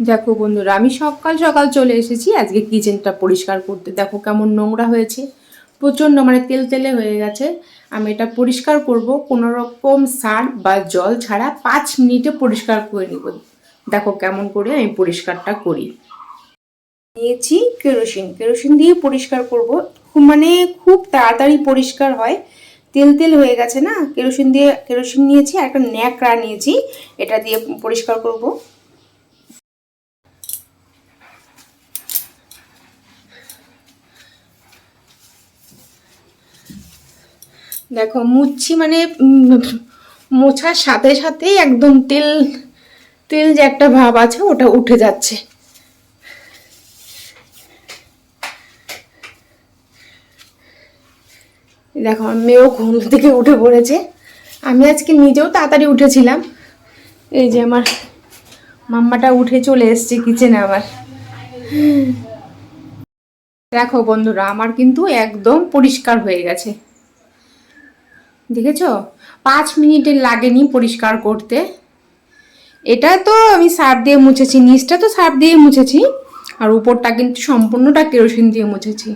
দেখো বন্ধুরা, আমি সকাল সকাল চলে এসেছি, আজকে কিচেনটা পরিষ্কার করতে। দেখো কেমন নোংরা হয়েছে, প্রচণ্ড মানে তেল তেলে হয়ে গেছে। আমি এটা পরিষ্কার করব কোনো রকম সার বা জল ছাড়া পাঁচ মিনিটে পরিষ্কার করে নিব। দেখো কেমন করে আমি পরিষ্কারটা করি। নিয়েছি কেরোসিন কেরোসিন দিয়ে পরিষ্কার করব। খুব মানে খুব তাড়াতাড়ি পরিষ্কার হয়। তেল তেল হয়ে গেছে না, কেরোসিন দিয়ে, কেরোসিন নিয়েছি আর একটা ন্যাকড়া নিয়েছি, এটা দিয়ে পরিষ্কার করব। দেখো, মুচ্ছি মানে মোছার সাথে সাথেই একদম তেল তেল যে একটা ভাব আছে, ওটা উঠে যাচ্ছে। দেখো মেয়েও ঘুম থেকে উঠে পড়েছে। আমি আজকে নিজেও তাড়াতাড়ি উঠেছিলাম। এই যে আমার মাম্মাটা উঠে চলে এসছে কিচেনে আমার দেখো বন্ধুরা, আমার কিন্তু একদম পরিষ্কার হয়ে গেছে। দেখেছ? পাঁচ মিনিটের লাগেনি পরিষ্কার করতে। এটা তো আমি সার্ফ দিয়ে মুছেছি, নিচটা তো সার্ফ দিয়ে মুছেছি। আর উপরটা কিন্তু সম্পূর্ণটা কেরোসিন দিয়ে মুছেছি।